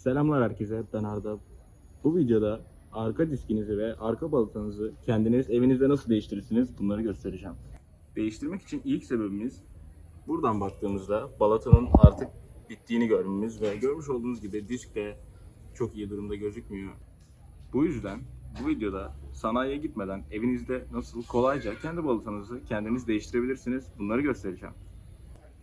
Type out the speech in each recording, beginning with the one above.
Selamlar herkese, ben Arda. Bu videoda arka diskinizi ve arka balatanızı kendiniz evinizde nasıl değiştirirsiniz bunları göstereceğim. Değiştirmek için ilk sebebimiz buradan baktığımızda balatanın artık bittiğini görmemiz ve görmüş olduğunuz gibi disk de çok iyi durumda gözükmüyor. Bu yüzden bu videoda sanayiye gitmeden evinizde nasıl kolayca kendi balatanızı kendiniz değiştirebilirsiniz bunları göstereceğim.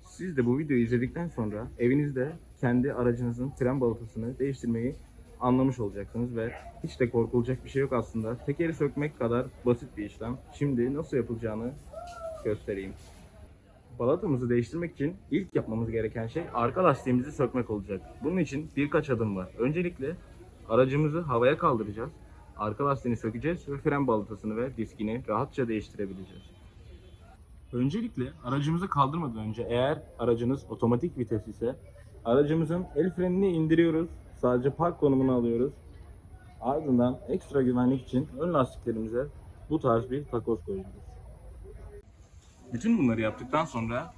Siz de bu videoyu izledikten sonra evinizde kendi aracınızın fren balatasını değiştirmeyi anlamış olacaksınız ve hiç de korkulacak bir şey yok aslında. Tekeri sökmek kadar basit bir işlem. Şimdi nasıl yapılacağını göstereyim. Balatamızı değiştirmek için ilk yapmamız gereken şey arka lastiğimizi sökmek olacak. Bunun için birkaç adım var. Öncelikle aracımızı havaya kaldıracağız. Arka lastiğini sökeceğiz ve fren balatasını ve diskini rahatça değiştirebileceğiz. Öncelikle aracımızı kaldırmadan önce eğer aracınız otomatik vites ise aracımızın el frenini indiriyoruz. Sadece park konumunu alıyoruz. Ardından ekstra güvenlik için ön lastiklerimize bu tarz bir takoz koyuyoruz. Bütün bunları yaptıktan sonra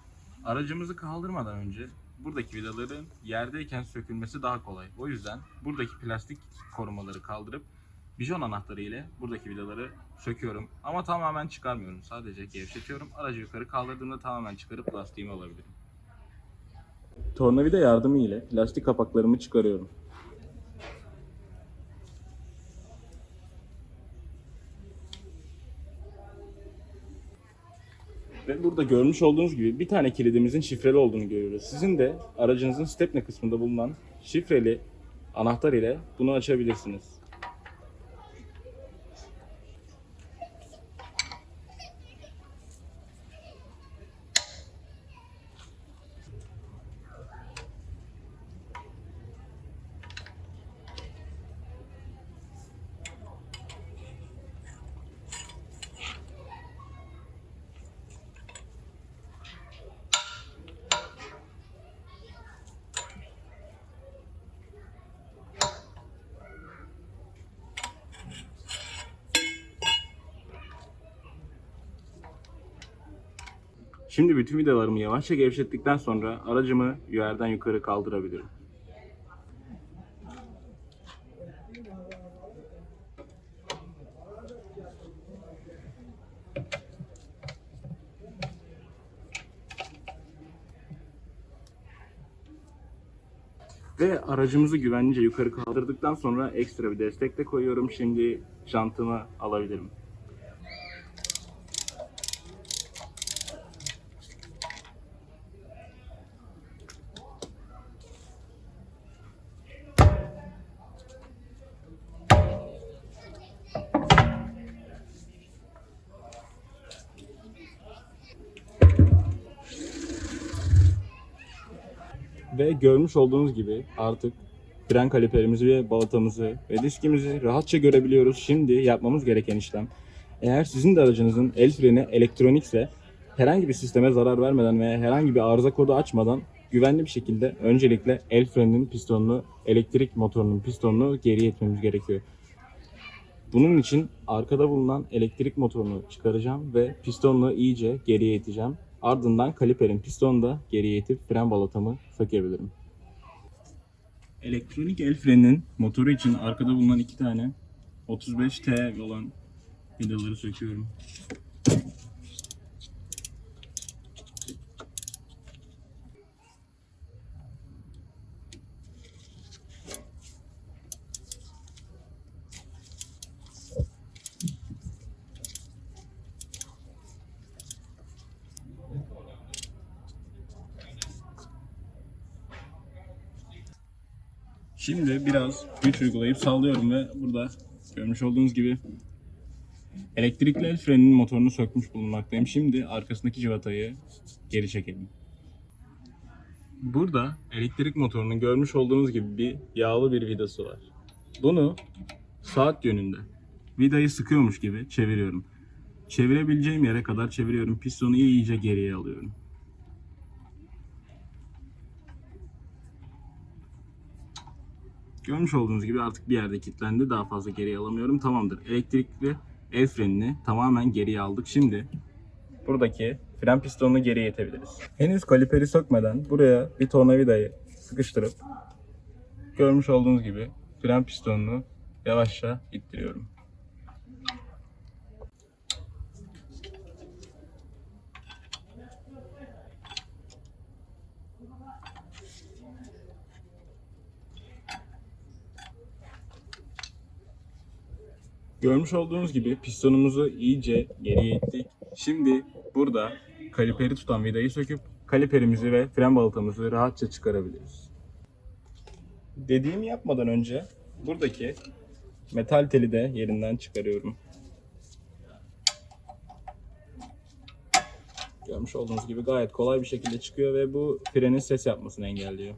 aracımızı kaldırmadan önce buradaki vidaların yerdeyken sökülmesi daha kolay. O yüzden buradaki plastik korumaları kaldırıp bijon anahtarı ile buradaki vidaları söküyorum. Ama tamamen çıkarmıyorum. Sadece gevşetiyorum. Aracı yukarı kaldırdığımda tamamen çıkarıp lastiğimi alabilirim. Tornavida yardımı ile lastik kapaklarımı çıkarıyorum. Ve burada görmüş olduğunuz gibi bir tane kilidimizin şifreli olduğunu görüyoruz. Sizin de aracınızın stepne kısmında bulunan şifreli anahtar ile bunu açabilirsiniz. Şimdi bütün vidalarımı yavaşça gevşettikten sonra aracımı yerden yukarı kaldırabilirim. Ve aracımızı güvenlice yukarı kaldırdıktan sonra ekstra bir destek de koyuyorum. Şimdi jantımı alabilirim. Ve görmüş olduğunuz gibi artık fren kaliperimizi ve balatamızı ve diskimizi rahatça görebiliyoruz. Şimdi yapmamız gereken işlem. Eğer sizin de aracınızın el freni elektronikse herhangi bir sisteme zarar vermeden ve herhangi bir arıza kodu açmadan güvenli bir şekilde öncelikle el freninin pistonunu, elektrik motorunun pistonunu geri itmemiz gerekiyor. Bunun için arkada bulunan elektrik motorunu çıkaracağım ve pistonla iyice geriye iteceğim. Ardından kaliperin pistonunu da geriye itip fren balatamı sökebilirim. Elektronik el freninin motoru için arkada bulunan iki tane 35T olan vidaları söküyorum. Şimdi biraz güç uygulayıp sallıyorum ve burada görmüş olduğunuz gibi elektrikli el freninin motorunu sökmüş bulunmaktayım. Şimdi arkasındaki civatayı geri çekelim. Burada elektrik motorunun görmüş olduğunuz gibi bir yağlı bir vidası var. Bunu saat yönünde vidayı sıkıyormuş gibi çeviriyorum. Çevirebileceğim yere kadar çeviriyorum. Pistonu iyice geriye alıyorum. Görmüş olduğunuz gibi artık bir yerde kilitlendi. Daha fazla geriye alamıyorum. Tamamdır. Elektrikli el frenini tamamen geriye aldık. Şimdi buradaki fren pistonunu geriye itebiliriz. Henüz kaliperi sökmeden buraya bir tornavidayı sıkıştırıp görmüş olduğunuz gibi fren pistonunu yavaşça ittiriyorum. Görmüş olduğunuz gibi pistonumuzu iyice geriye ittik. Şimdi burada kaliperi tutan vidayı söküp kaliperimizi ve fren balatamızı rahatça çıkarabiliriz. Dediğimi yapmadan önce buradaki metal teli de yerinden çıkarıyorum. Görmüş olduğunuz gibi gayet kolay bir şekilde çıkıyor ve bu frenin ses yapmasını engelliyor.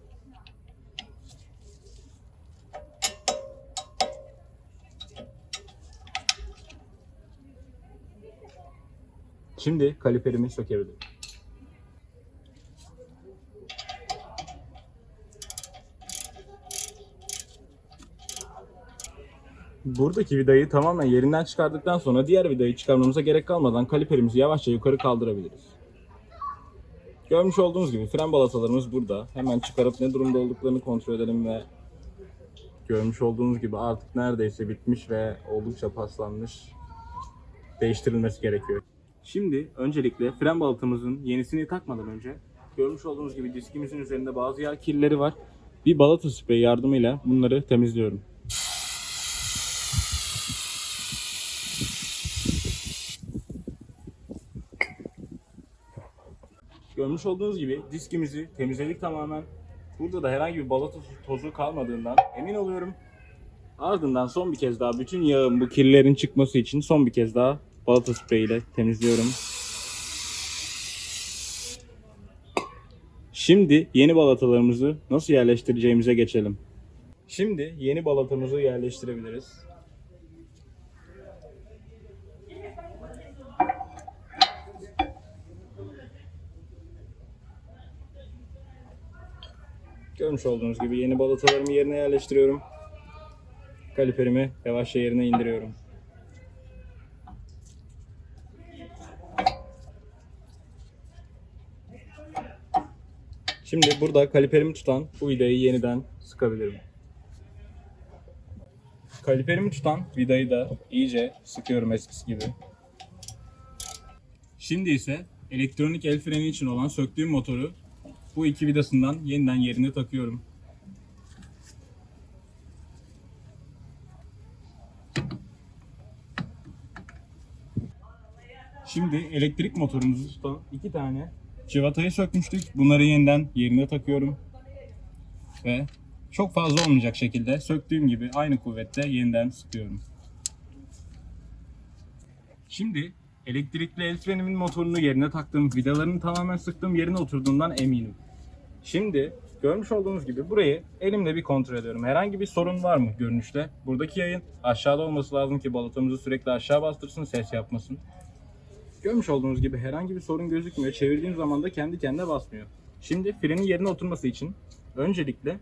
Şimdi kaliperimi sökebilirim. Buradaki vidayı tamamen yerinden çıkardıktan sonra diğer vidayı çıkarmamıza gerek kalmadan kaliperimizi yavaşça yukarı kaldırabiliriz. Görmüş olduğunuz gibi fren balatalarımız burada. Hemen çıkarıp ne durumda olduklarını kontrol edelim ve görmüş olduğunuz gibi artık neredeyse bitmiş ve oldukça paslanmış. Değiştirilmesi gerekiyor. Şimdi öncelikle fren balatamızın yenisini takmadan önce görmüş olduğunuz gibi diskimizin üzerinde bazı yağ kirleri var. Bir balata spreyi yardımıyla bunları temizliyorum. Görmüş olduğunuz gibi diskimizi temizledik tamamen. Burada da herhangi bir balata tozu kalmadığından emin oluyorum. Ardından son bir kez daha bütün yağın bu kirlerin çıkması için son bir kez daha balata spreyiyle temizliyorum. Şimdi yeni balatalarımızı nasıl yerleştireceğimize geçelim. Şimdi yeni balatamızı yerleştirebiliriz. Görmüş olduğunuz gibi yeni balatalarımı yerine yerleştiriyorum. Kaliperimi yavaşça yerine indiriyorum. Şimdi burada kaliperimi tutan bu vidayı yeniden sıkabilirim. Kaliperimi tutan vidayı da iyice sıkıyorum eskisi gibi. Şimdi ise elektronik el freni için olan söktüğüm motoru bu iki vidasından yeniden yerine takıyorum. Şimdi elektrik motorumuzu tutan iki tane civatayı sökmüştük. Bunları yeniden yerine takıyorum. Ve çok fazla olmayacak şekilde söktüğüm gibi aynı kuvvette yeniden sıkıyorum. Şimdi elektrikli el frenimin motorunu yerine taktım. Vidalarını tamamen sıktım. Yerine oturduğundan eminim. Şimdi görmüş olduğunuz gibi burayı elimle bir kontrol ediyorum. Herhangi bir sorun var mı görünüşte? Buradaki yayın aşağıda olması lazım ki balatamızı sürekli aşağı bastırsın, ses yapmasın. Görmüş olduğunuz gibi herhangi bir sorun gözükmüyor. Çevirdiğim zaman da kendi kendine basmıyor. Şimdi frenin yerine oturması için öncelikle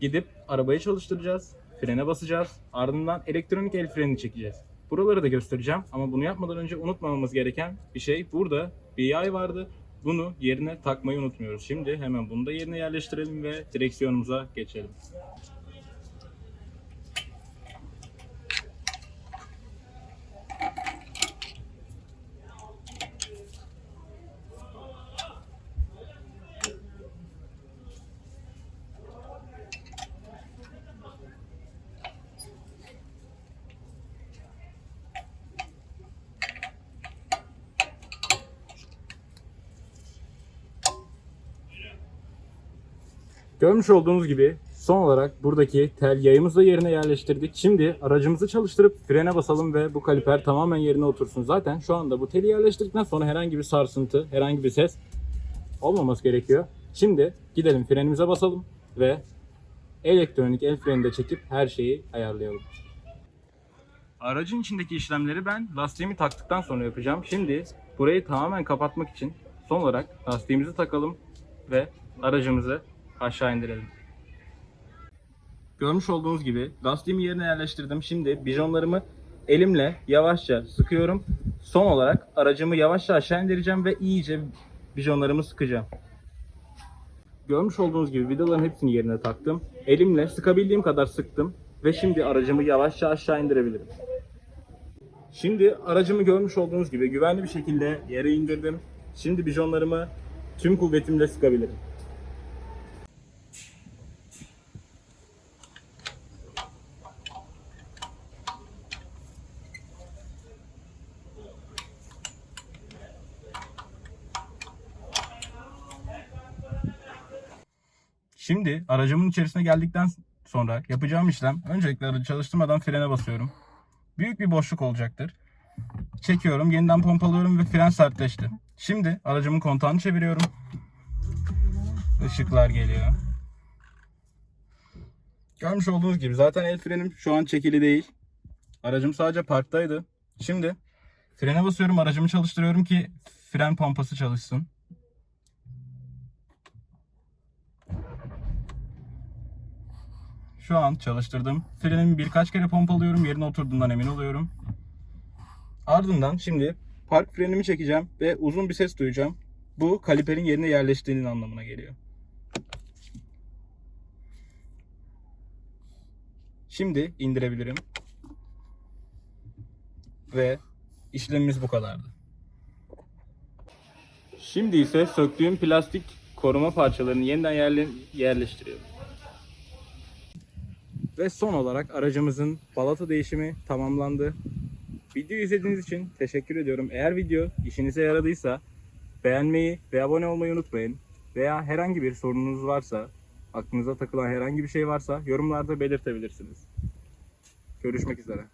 gidip arabayı çalıştıracağız. Frene basacağız. Ardından elektronik el frenini çekeceğiz. Buraları da göstereceğim ama bunu yapmadan önce unutmamamız gereken bir şey. Burada yay vardı. Bunu yerine takmayı unutmuyoruz. Şimdi hemen bunu da yerine yerleştirelim ve direksiyonumuza geçelim. Görmüş olduğunuz gibi son olarak buradaki tel yayımızı da yerine yerleştirdik. Şimdi aracımızı çalıştırıp frene basalım ve bu kaliper tamamen yerine otursun. Zaten şu anda bu teli yerleştirdikten sonra herhangi bir sarsıntı, herhangi bir ses olmaması gerekiyor. Şimdi gidelim frenimize basalım ve elektronik el freni de çekip her şeyi ayarlayalım. Aracın içindeki işlemleri ben lastiğimi taktıktan sonra yapacağım. Şimdi burayı tamamen kapatmak için son olarak lastiğimizi takalım ve aracımızı aşağı indirelim. Görmüş olduğunuz gibi lastiğimi yerine yerleştirdim. Şimdi bijonlarımı elimle yavaşça sıkıyorum. Son olarak aracımı yavaşça aşağı indireceğim ve iyice bijonlarımı sıkacağım. görmüş olduğunuz gibi vidaların hepsini yerine taktım. Elimle sıkabildiğim kadar sıktım ve şimdi aracımı yavaşça aşağı indirebilirim. Şimdi aracımı görmüş olduğunuz gibi güvenli bir şekilde yere indirdim. Şimdi bijonlarımı tüm kuvvetimle sıkabilirim. Şimdi aracımın içerisine geldikten sonra yapacağım işlem öncelikle aracı çalıştırmadan frene basıyorum. Büyük bir boşluk olacaktır. Çekiyorum, yeniden pompalıyorum ve fren sertleşti. Şimdi aracımın kontağını çeviriyorum. Işıklar geliyor. Görmüş olduğunuz gibi zaten el frenim şu an çekili değil. Aracım sadece parktaydı. Şimdi frene basıyorum, aracımı çalıştırıyorum ki fren pompası çalışsın. Şu an çalıştırdım. Frenimi birkaç kere pompalıyorum. Yerine oturduğundan emin oluyorum. Ardından şimdi park frenimi çekeceğim ve uzun bir ses duyacağım. Bu kaliperin yerine yerleştiğinin anlamına geliyor. Şimdi indirebilirim. Ve işlemimiz bu kadardı. Şimdi ise söktüğüm plastik koruma parçalarını yeniden yerle- yerleştiriyorum. Ve son olarak aracımızın balata değişimi tamamlandı. Videoyu izlediğiniz için teşekkür ediyorum. Eğer video işinize yaradıysa beğenmeyi ve abone olmayı unutmayın. Veya herhangi bir sorununuz varsa, aklınıza takılan herhangi bir şey varsa yorumlarda belirtebilirsiniz. Görüşmek üzere.